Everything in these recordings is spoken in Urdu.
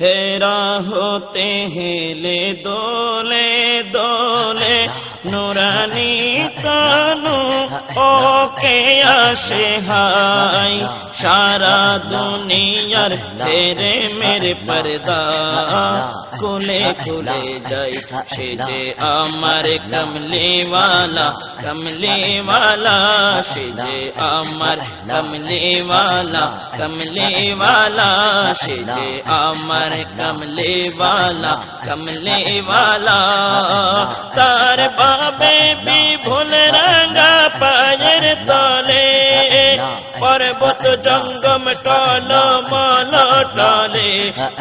হেরা হতে হেলে দোলে দোলে নুরানি তানু ওকে আসে হাই। سارا دنیا تیرے میرے پردہ، کھلے کھلے جائے شیجے آمر، کملی والا کملی والا، شیجے امر کملی والا کملی والا، شیجے امر کملی والا کملی والا، تار بابے بھی জঙ্গম টল মল টলে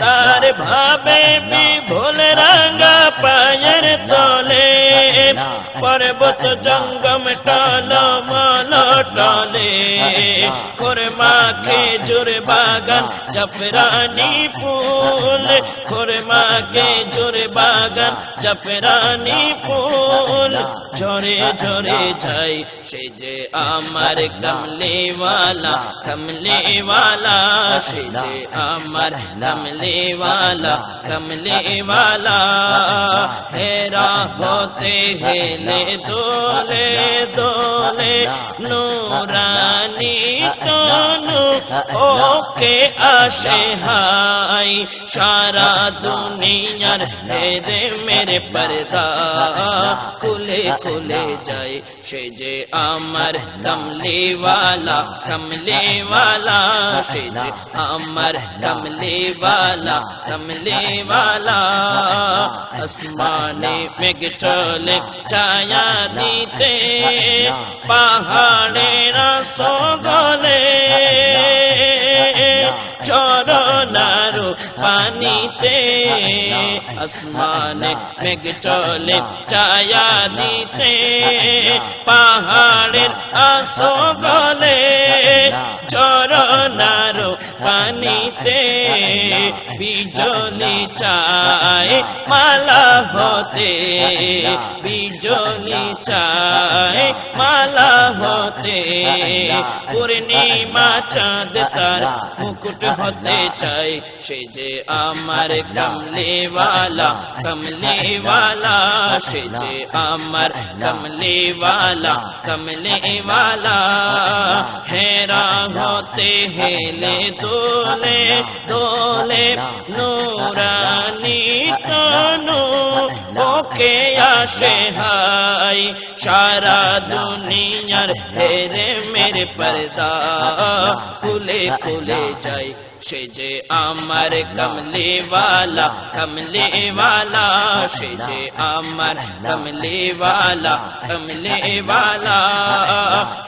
তার ভাবে ভুল রঙ্গা পায়ের তলে پربت جنگم ٹالا مالا ٹالے۔ خورما کے جر باغن جفرانی پھول۔ خورما کے جرباگن جفرانی پھول۔ جھوڑے جھوڑے جائی شیجے آمر کملے والا کملے والا۔ شیجے آمر کملے والا کملے والا۔ ہے ہوتے ہیں لے دو لے دو لے نورانی دونوں اوکے آشہائی شارا دنیا رہنے دے میرے پردہ۔ کھلے کھلے جائے شیجے آمر کملی والا کملی والا شیجے آمر کملی والا کملی والا۔ آسمان میں মেঘ চলে ছায়া দিতে, পাহাড়েরা সগলে। চরনারো পানিতে আসমানে মেঘ চলে ছায়া দিতে, পাহাড়ের আসগলে চরনারো পানিতে বিজলি চায় মালা হতে বিজলি চায় মালা হতে পূর্ণিমা চাঁদ তার মুকুট হতে চাই সে যে আমার কমলেওয়ালা কমলেওয়ালা সে যে আমার কমলেওয়ালা কমলেওয়ালা হেরা হতে হেলে দোলে দোলে নোরানি তনু کے آشہائی شارا دنیا میرے میرے پردہ کھلے کھلے جائی شی جے آمر کملی والا کملی والا شی جے آمر کملی والا کملی والا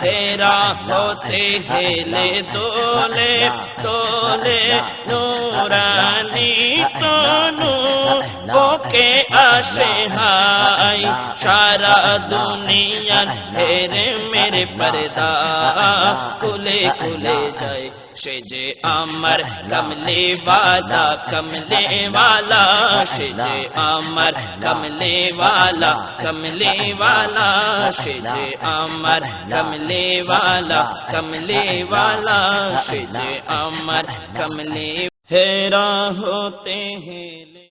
تیرا پوتے ہیلے تو لوے نورانی تو نو کے آش سہائی شارا دنیا میرے میرے پردا کھلے کھلے جائے شجے امر کملے والا کملے والا شجے امر کملے والا کملے والا شجے امر کملے والا کملے والا شجے امر کملے ہیرا ہوتے ہیں